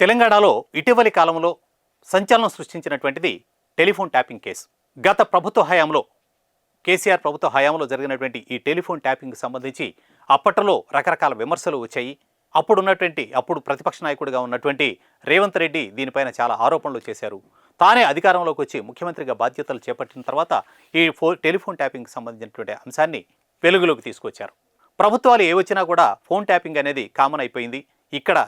తెలంగాణలో ఇటీవలి కాలంలో సంచలనం సృష్టించినటువంటిది టెలిఫోన్ ట్యాపింగ్ కేసు. గత ప్రభుత్వ హయాంలో కేసీఆర్ ప్రభుత్వ హయాంలో జరిగినటువంటి ఈ టెలిఫోన్ ట్యాపింగ్కి సంబంధించి అప్పట్లో రకరకాల విమర్శలు వచ్చాయి. అప్పుడు ఉన్నటువంటి అప్పుడు ప్రతిపక్ష నాయకుడిగా ఉన్నటువంటి రేవంత్ రెడ్డి దీనిపైన చాలా ఆరోపణలు చేశారు. తానే అధికారంలోకి వచ్చి ముఖ్యమంత్రిగా బాధ్యతలు చేపట్టిన తర్వాత ఈ ఫో టెలిఫోన్ ట్యాపింగ్కి సంబంధించినటువంటి అంశాన్ని వెలుగులోకి తీసుకొచ్చారు. ప్రభుత్వాలు ఏ వచ్చినా కూడా ఫోన్ ట్యాపింగ్ అనేది కామన్ అయిపోయింది. ఇక్కడ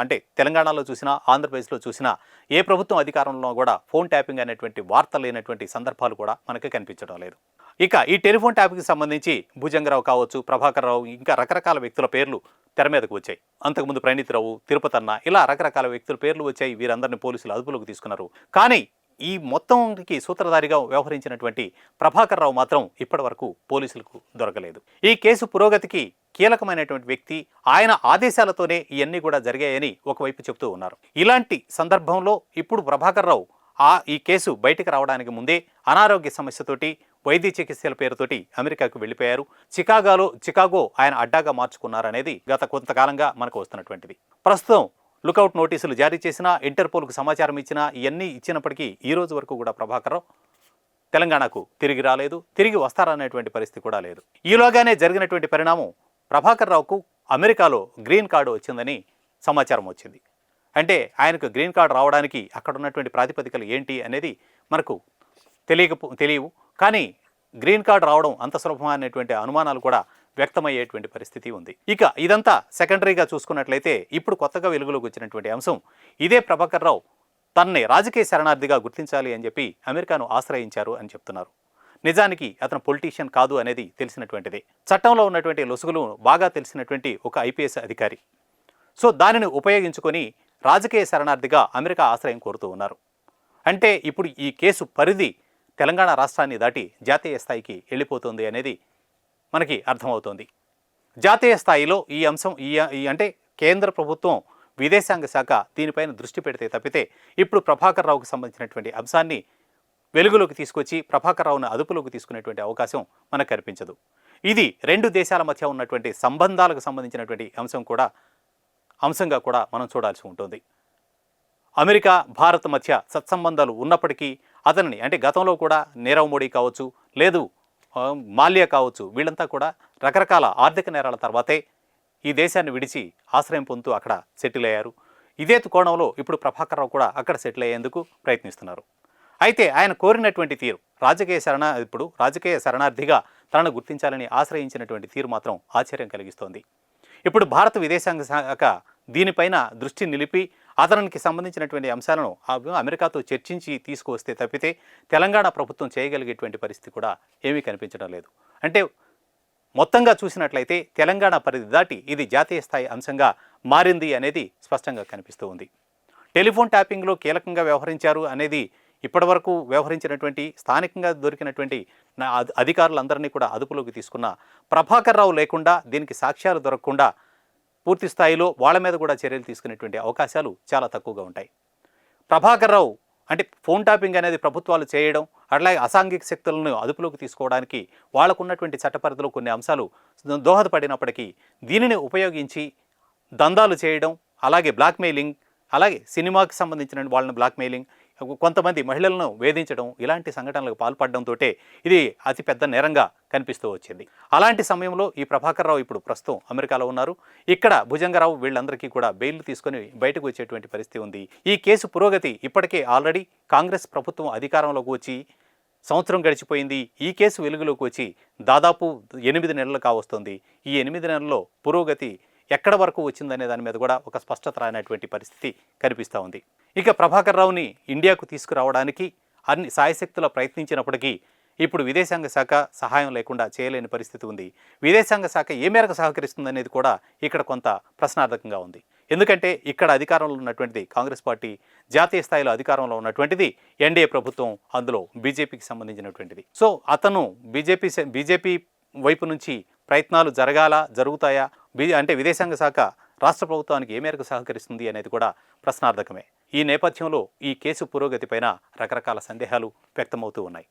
అంటే తెలంగాణలో చూసినా ఆంధ్రప్రదేశ్లో చూసినా ఏ ప్రభుత్వం అధికారంలో కూడా ఫోన్ ట్యాపింగ్ అనేటువంటి వార్త లేనటువంటి సందర్భాలు కూడా మనకి కనిపించడం లేదు. ఇక ఈ టెలిఫోన్ ట్యాపింగ్కి సంబంధించి భుజంగరావు కావచ్చు ప్రభాకర్ రావు ఇంకా రకరకాల వ్యక్తుల పేర్లు తెర మీదకు వచ్చాయి. అంతకుముందు ప్రణీత్ రావు తిరుపతి అన్న ఇలా రకరకాల వ్యక్తుల పేర్లు వచ్చాయి. వీరందరినీ పోలీసులు అదుపులోకి తీసుకున్నారు. కానీ ఈ మొత్తంకి సూత్రధారిగా వ్యవహరించినటువంటి ప్రభాకర్ రావు మాత్రం ఇప్పటి వరకు పోలీసులకు దొరకలేదు. ఈ కేసు పురోగతికి కీలకమైనటువంటి వ్యక్తి ఆయన ఆదేశాలతోనే ఇవన్నీ కూడా జరిగాయని ఒకవైపు చెబుతూ ఉన్నారు. ఇలాంటి సందర్భంలో ఇప్పుడు ప్రభాకర్ రావు ఆ ఈ కేసు బయటకు రావడానికి ముందే అనారోగ్య సమస్యతోటి వైద్య చికిత్సల పేరుతోటి అమెరికాకు వెళ్ళిపోయారు. చికాగోలో చికాగో ఆయన అడ్డాగా మార్చుకున్నారనేది గత కొంతకాలంగా మనకు వస్తున్నటువంటిది. ప్రస్తుతం లుకౌట్ నోటీసులు జారీ చేసినా ఇంటర్పోల్కు సమాచారం ఇచ్చినా ఇవన్నీ ఇచ్చినప్పటికీ ఈ రోజు వరకు కూడా ప్రభాకర్ రావు తెలంగాణకు తిరిగి రాలేదు తిరిగి వస్తారనేటువంటి పరిస్థితి కూడా లేదు. ఈలోగానే జరిగినటువంటి పరిణామం ప్రభాకర్ రావుకు అమెరికాలో గ్రీన్ కార్డు వచ్చిందని సమాచారం వచ్చింది. అంటే ఆయనకు గ్రీన్ కార్డు రావడానికి అక్కడ ఉన్నటువంటి ప్రాతిపదికలు ఏంటి అనేది మనకు తెలియక తెలియవు. కానీ గ్రీన్ కార్డు రావడం అంత సులభం అనేటువంటి అనుమానాలు కూడా వ్యక్తమయ్యేటువంటి పరిస్థితి ఉంది. ఇక ఇదంతా సెకండరీగా చూసుకున్నట్లయితే ఇప్పుడు కొత్తగా వెలుగులోకి వచ్చినటువంటి అంశం ఇదే ప్రభాకర్ రావు తనని రాజకీయ శరణార్థిగా గుర్తించాలి అని చెప్పి అమెరికాను ఆశ్రయించారు అని చెప్తున్నారు. నిజానికి అతను పొలిటీషియన్ కాదు అనేది తెలిసినటువంటిది. చట్టంలో ఉన్నటువంటి లొసుగులు బాగా తెలిసినటువంటి ఒక ఐపీఎస్ అధికారి. సో దానిని ఉపయోగించుకొని రాజకీయ శరణార్థిగా అమెరికా ఆశ్రయం కోరుతూ ఉన్నారు. అంటే ఇప్పుడు ఈ కేసు పరిధి తెలంగాణ రాష్ట్రాన్ని దాటి జాతీయ స్థాయికి వెళ్ళిపోతుంది అనేది మనకి అర్థమవుతోంది. జాతీయ స్థాయిలో ఈ అంశం ఈ ఈ అంటే కేంద్ర ప్రభుత్వం విదేశాంగ శాఖ దీనిపైన దృష్టి పెడితే తప్పితే ఇప్పుడు ప్రభాకర్ రావుకు సంబంధించినటువంటి అంశాన్ని వెలుగులోకి తీసుకొచ్చి ప్రభాకర్ రావును అదుపులోకి తీసుకునేటువంటి అవకాశం మనకు కనిపించదు. ఇది రెండు దేశాల మధ్య ఉన్నటువంటి సంబంధాలకు సంబంధించినటువంటి అంశం కూడా అంశంగా కూడా మనం చూడాల్సి ఉంటుంది. అమెరికా భారత్ మధ్య సత్సంబంధాలు ఉన్నప్పటికీ అతనిని అంటే గతంలో కూడా నీరవ్ మోడీ కావచ్చు లేదు మాల్యా కావచ్చు వీళ్ళంతా కూడా రకరకాల ఆర్థిక నేరాల తర్వాతే ఈ దేశాన్ని విడిచి ఆశ్రయం పొందుతూ అక్కడ సెటిల్ అయ్యారు. ఇదే కోణంలో ఇప్పుడు ప్రభాకర్ రావు కూడా అక్కడ సెటిల్ అయ్యేందుకు ప్రయత్నిస్తున్నారు. అయితే ఆయన కోరినటువంటి తీరు రాజకీయ శరణ ఇప్పుడు రాజకీయ శరణార్థిగా తనను గుర్తించాలని ఆశ్రయించినటువంటి తీరు మాత్రం ఆశ్చర్యం కలిగిస్తోంది. ఇప్పుడు భారత విదేశాంగ శాఖ దీనిపైన దృష్టి నిలిపి అతనికి సంబంధించినటువంటి అంశాలను అమెరికాతో చర్చించి తీసుకువస్తే తప్పితే తెలంగాణ ప్రభుత్వం చేయగలిగేటువంటి పరిస్థితి కూడా ఏమీ కనిపించడం లేదు. అంటే మొత్తంగా చూసినట్లయితే తెలంగాణ పరిధి దాటి ఇది జాతీయ స్థాయి అంశంగా మారింది అనేది స్పష్టంగా కనిపిస్తూ ఉంది. టెలిఫోన్ ట్యాపింగ్లో కీలకంగా వ్యవహరించారు అనేది ఇప్పటివరకు వ్యవహరించినటువంటి స్థానికంగా దొరికినటువంటి నా అధికారులందరినీ కూడా అదుపులోకి తీసుకున్న ప్రభాకర్ రావు లేకుండా దీనికి సాక్ష్యాలు దొరకకుండా పూర్తి స్థాయిలో వాళ్ళ మీద కూడా చర్యలు తీసుకునేటువంటి అవకాశాలు చాలా తక్కువగా ఉంటాయి. ప్రభాకర్ రావు అంటే ఫోన్ టాపింగ్ అనేది ప్రభుత్వాలు చేయడం అట్లాగే అసాంఘిక శక్తులను అదుపులోకి తీసుకోవడానికి వాళ్ళకున్నటువంటి చట్టపరిధిలో కొన్ని అంశాలు దోహదపడినప్పటికీ దీనిని ఉపయోగించి దందాలు చేయడం అలాగే బ్లాక్మెయిలింగ్ అలాగే సినిమాకి సంబంధించిన వాళ్ళని బ్లాక్మెయిలింగ్ కొంతమంది మహిళలను వేధించడం ఇలాంటి సంఘటనలకు పాల్పడడంతో ఇది అతిపెద్ద నేరంగా కనిపిస్తూ వచ్చింది. అలాంటి సమయంలో ఈ ప్రభాకర్ రావు ఇప్పుడు ప్రస్తుతం అమెరికాలో ఉన్నారు. ఇక్కడ భుజంగరావు వీళ్ళందరికీ కూడా బెయిల్ తీసుకొని బయటకు వచ్చేటువంటి పరిస్థితి ఉంది. ఈ కేసు పురోగతి ఇప్పటికే ఆల్రెడీ కాంగ్రెస్ ప్రభుత్వం అధికారంలోకి వచ్చి సంవత్సరం గడిచిపోయింది. ఈ కేసు వెలుగులోకి వచ్చి దాదాపు ఎనిమిది నెలలు కావస్తుంది. ఈ ఎనిమిది నెలల్లో పురోగతి ఎక్కడ వరకు వచ్చిందనే దాని మీద కూడా ఒక స్పష్టత రానటువంటి పరిస్థితి కనిపిస్తూ ఉంది. ఇక ప్రభాకర్ రావుని ఇండియాకు తీసుకురావడానికి అన్ని సాయశక్తుల ప్రయత్నించినప్పటికీ ఇప్పుడు విదేశాంగ శాఖ సహాయం లేకుండా చేయలేని పరిస్థితి ఉంది. విదేశాంగ శాఖ ఏ మేరకు సహకరిస్తుందనేది కూడా ఇక్కడ కొంత ప్రశ్నార్థకంగా ఉంది. ఎందుకంటే ఇక్కడ అధికారంలో ఉన్నటువంటిది కాంగ్రెస్ పార్టీ జాతీయ స్థాయిలో అధికారంలో ఉన్నటువంటిది ఎన్డీఏ ప్రభుత్వం అందులో బీజేపీకి సంబంధించినటువంటిది. సో అతను బీజేపీ బీజేపీ వైపు నుంచి ప్రయత్నాలు జరగాల జరుగుతాయా? బీ అంటే విదేశాంగ శాఖ రాష్ట్ర ప్రభుత్వానికి ఏ మేరకు సహకరిస్తుంది అనేది కూడా ప్రశ్నార్థకమే. ఈ నేపథ్యంలో ఈ కేసు పురోగతిపైన రకరకాల సందేహాలు వ్యక్తమవుతూ ఉన్నాయి.